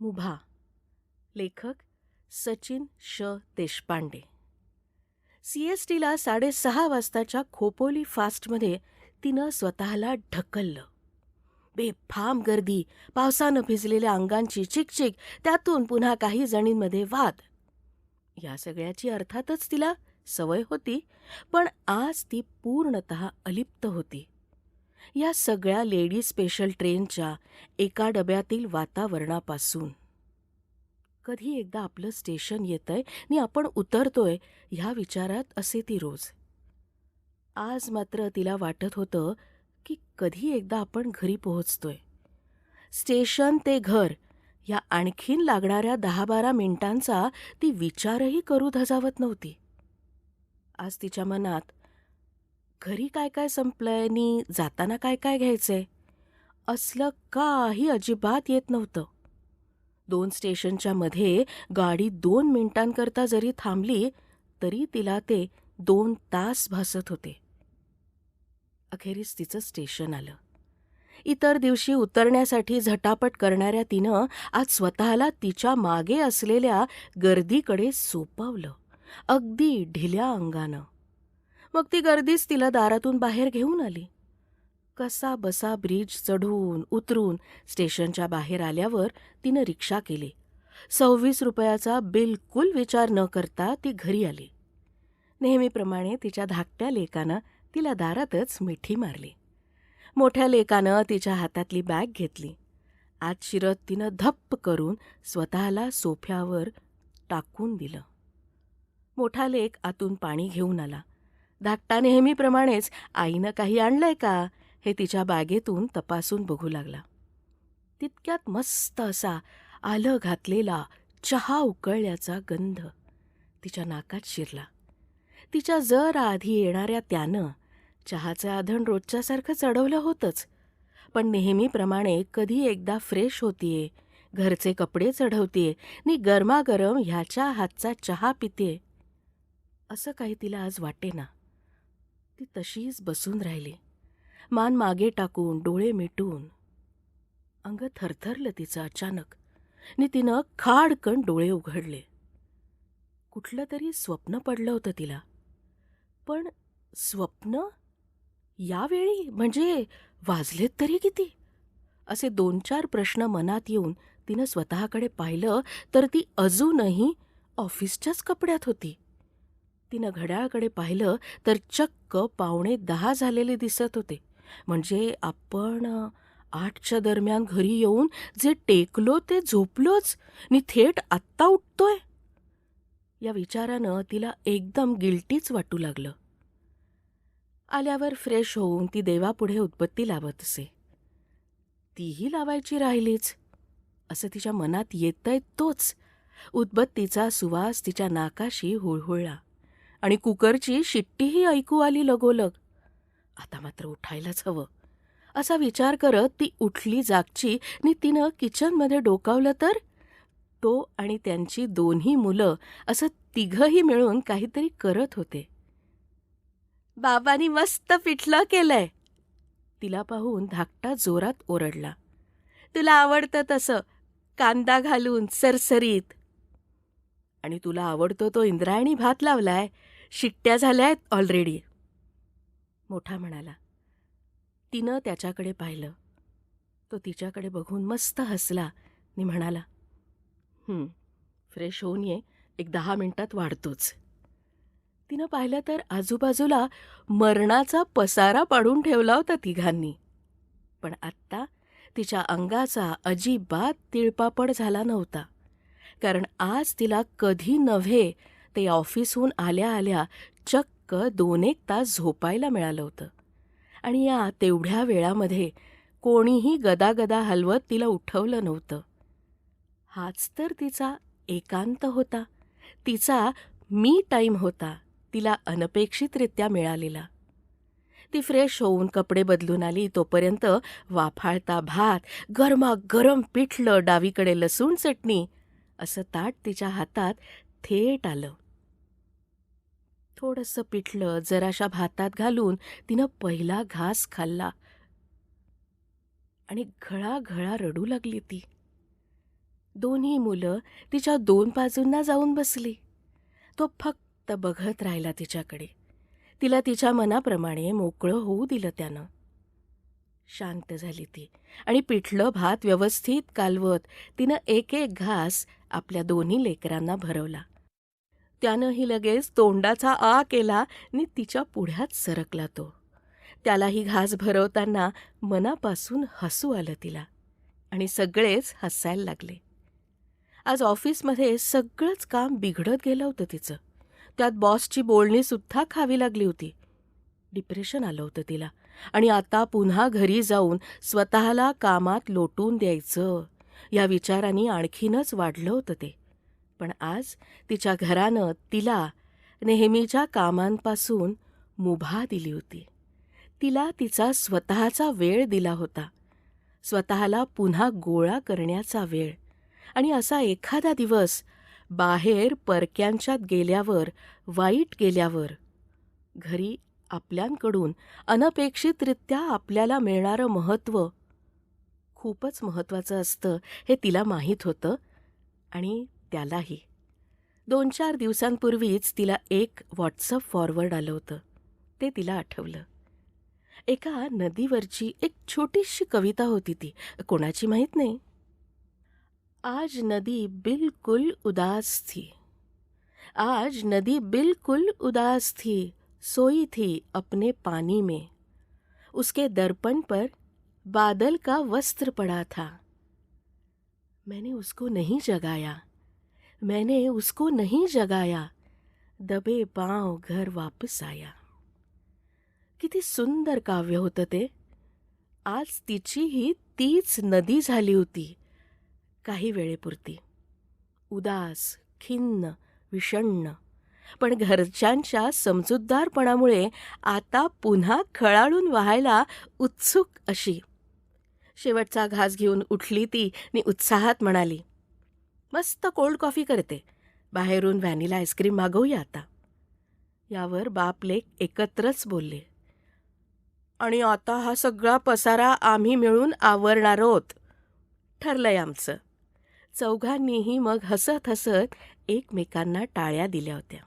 मुभा. लेखक सचिन श. देशपांडे. सी एस टीला साडेसहा वाजताच्या खोपोली फास्टमध्ये तिनं स्वतःला ढकललं. बेफाम गर्दी पावसानं भिजलेल्या अंगांची चिकचिक त्यातून पुन्हा काही जणींमध्ये वाद. या सगळ्याची अर्थातच तिला सवय होती पण आज ती पूर्णत अलिप्त होती. या सगळ्या लेडी स्पेशल ट्रेनच्या एका डब्यातील वातावरणापासून. कधी एकदा आपलं स्टेशन येतंय आणि आपण उतरतोय ह्या विचारात असे ती रोज. आज मात्र तिला वाटत होतं की कधी एकदा आपण घरी पोहोचतोय. स्टेशन ते घर या आणखीन लागणाऱ्या दहा बारा मिनिटांचा ती विचारही करू धजावत नव्हती. आज तिच्या मनात घरी काय काय संपलंय आणि जाताना काय काय घ्यायचंय? असलं काही अजिबात येत नव्हतं. दोन स्टेशनच्या मध्ये गाडी दोन मिनिटांकरता जरी थांबली तरी तिला ते दोन तास भासत होते. अखेरीस तिचं स्टेशन आलं. इतर दिवशी उतरण्यासाठी झटापट करणाऱ्या तिनं आज स्वतःला तिच्यामागे असलेल्या गर्दीकडे सोपवलं. अगदी ढिल्या अंगानं. मग ती गर्दीच तिला दारातून बाहेर घेऊन आली. कसा बसा ब्रिज चढून उतरून स्टेशनच्या बाहेर आल्यावर तिनं रिक्षा केली. सव्वीस रुपयाचा बिलकुल विचार न करता ती घरी आली. नेहमीप्रमाणे तिच्या धाकट्या लेकानं तिला दारातच मिठी मारली. मोठ्या लेकानं तिच्या हातातली बॅग घेतली. आज शिरत तिनं धप्प करून स्वतःला सोफ्यावर टाकून दिलं. मोठा लेक आतून पाणी घेऊन आला. धाकटा नेहमीप्रमाणेच आईनं काही आणलंय का? हे तिच्या बॅगेतून तपासून बघू लागला. तितक्यात मस्त असा आलं घातलेला चहा उकळल्याचा गंध तिच्या नाकात शिरला. तिच्या जर आधी येणाऱ्या त्यानं चहाचं आधण रोजच्यासारखं चढवलं होतंच पण नेहमीप्रमाणे कधी एकदा फ्रेश होतीये घरचे कपडे चढवतीये नि गरमागरम ह्याच्या हातचा चहा पिते असं काही तिला आज वाटे ना ती तशीच बसून राहिली. मान मागे टाकून डोळे मिटून. अंग थरथरलं तिचं अचानक. नि तिनं खाडकन डोळे उघडले. कुठलं तरी स्वप्न पडलं होतं तिला. पण स्वप्न? यावेळी? म्हणजे वाजलेत तरी किती? असे दोन चार प्रश्न मनात येऊन तिनं स्वतःकडे पाहिलं तर ती अजूनही ऑफिसच्याच कपड्यात होती. तिनं घड्याळकडे पाहिलं तर चक्क पावणे दहा झालेले दिसत होते. म्हणजे आपण आठच्या दरम्यान घरी येऊन जे टेकलो ते झोपलोच. नि थेट आत्ता उठतोय. या विचारानं तिला एकदम गिल्टीच वाटू लागलं. आल्यावर फ्रेश होऊन ती देवापुढे उदबत्ती लावत असे. तीही लावायची राहिलीच. असं तिच्या मनात येतंय तोच. उदबत्तीचा सुवास तिच्या नाकाशी हुळहुळला. आणि कुकरची शिट्टीही ऐकू आली लगोलग. आता मात्र उठायलाच हवं. असा विचार करत ती उठली जागची नि तिनं किचनमध्ये डोकावलं तर? तो आणि त्यांची दोन्ही मुलं असं तिघही मिळून काहीतरी करत होते. बाबांनी मस्त पिठलं केलंय. तिला पाहून धाकटा जोरात ओरडला. तुला आवडतं तसं. कांदा घालून सरसरीत. आणि तुला आवडतो तो इंद्रायणी भात लावलाय. शिट्ट्या झाल्या आहेत ऑलरेडी मोठा म्हणाला. तिनं त्याच्याकडे पाहिलं. तो तिच्याकडे बघून मस्त हसला. नि म्हणाला फ्रेश होऊन ये. एक दहा मिनिटात वाढतोच. तिनं पाहिलं तर आजूबाजूला मरणाचा पसारा पाडून ठेवला होता तिघांनी. पण आत्ता तिच्या अंगाचा अजिबात तिळपापड झाला नव्हता. कारण आज तिला कधी नव्हे ते ऑफिसहून आल्या आल्या चक्क दोन एक तास झोपायला मिळालं होतं. आणि या तेवढ्या वेळामध्ये कोणीही गदागदा हलवत तिला उठवलं नव्हतं. हाच तर तिचा एकांत होता. तिचा मी टाईम होता. तिला अनपेक्षितरित्या मिळालेला. ती फ्रेश होऊन कपडे बदलून आली. तोपर्यंत वाफाळता भात गरमागरम पिठलं डावीकडे लसूण चटणी असं ताट तिच्या हातात थेट आलं. थोडंसं पिठलं जराशा भातात घालून तिनं पहिला घास खाल्ला. आणि घळाघळा रडू लागली ती. दोन्ही मुलं तिच्या दोन बाजूंना जाऊन बसली. तो फक्त बघत राहिला तिच्याकडे. तिला तिच्या मनाप्रमाणे मोकळं होऊ दिलं त्यानं. शांत झाली ती. आणि पिठलं भात व्यवस्थित कालवत तिनं एक एक घास आपल्या दोन्ही लेकरांना भरवला. त्यानंही लगेच तोंडाचा आ केला आणि तिच्या पुढ्यात सरकला तो. त्यालाही घास भरवताना मनापासून हसू आलं तिला आणि सगळेच हसायला लागले. आज ऑफिसमध्ये सगळंच काम बिघडत गेलं होतं तिचं. त्यात बॉसची बोलणीसुद्धा खावी लागली होती. डिप्रेशन आलं होतं तिला. आणि आता पुन्हा घरी जाऊन स्वतःला कामात लोटून द्यायचं. या विचाराने आणखीनच वाढलं होतं ते. पण आज तिच्या घरानं तिला नेहमीच्या कामांपासून मुभा दिली होती. तिला तिचा स्वतःचा वेळ दिला होता. स्वतःला पुन्हा गोळा करण्याचा वेळ. आणि असा एखादा दिवस बाहेर परक्यांच्यात गेल्यावर वाईट गेल्यावर घरी आपल्यांकडून अनपेक्षितरित्या आपल्याला मिळणारं महत्त्व खूपच महत्त्वाचं असतं हे तिला माहीत होतं आणि त्यालाही. दोन चार दिवसांपूर्वीच तिला एक व्हॉट्सअप फॉरवर्ड आलं होतं. ते तिला आठवलं. एका नदीवरची एक छोटीशी कविता होती ती. कोणाची माहीत नाही? आज नदी बिलकुल उदास थी. आज नदी बिलकुल उदास थी. सोई थी अपने पानी में। उसके दर्पण पर बादल का वस्त्र पड़ा था। मैंने उसको नहीं जगाया। मैंने उसको नहीं जगाया। दबे पाँव घर वापस आया। किती सुंदर काव्य होतं ते। आज तिचीही तीच नदी झाली होती। काही वेळेपुरती। उदास, खिन्न, विषण्ण। पण घरच्यांच्या समजूतदारपणामुळे आता पुन्हा खळाळून व्हायला उत्सुक अशी. शेवटचा घास घेऊन उठली ती आणि उत्साहात म्हणाली मस्त कोल्ड कॉफी करते. बाहेरून व्हॅनिला आईस्क्रीम मागवूया आता. यावर बाप लेक एकत्रच बोलले आणि आता हा सगळा पसारा आम्ही मिळून आवरणार आहोत. ठरलंय आमचं. चौघांनीही मग हसत हसत एकमेकांना टाळ्या दिल्या होत्या.